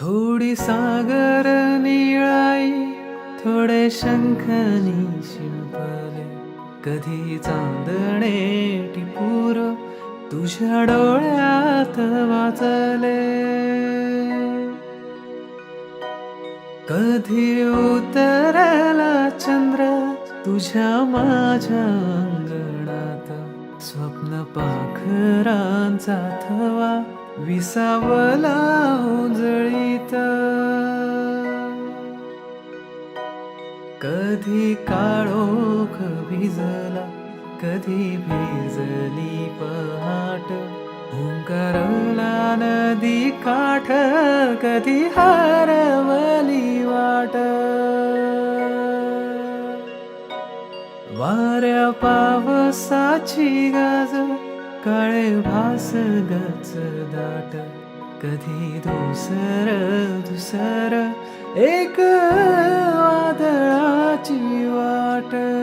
थोडी सागर निळाई थोडे शंखनी शिंपले. कधी चांदणे टिपूर तुझ्या डोळ्यात वाचले. कधी उतरला चंद्र तुझ्या माझ्या अंगणात. स्वप्न पाखरांचा थवा विसावला उजळी. कधी काळोख भिजला कधी भिजली पहाट. हुंकारला नदी काठ कधी हरवली वाट. वाऱ्या पावसाची गाज काळे भास गच दाट. कधी दुसर दुसर एक i don't water.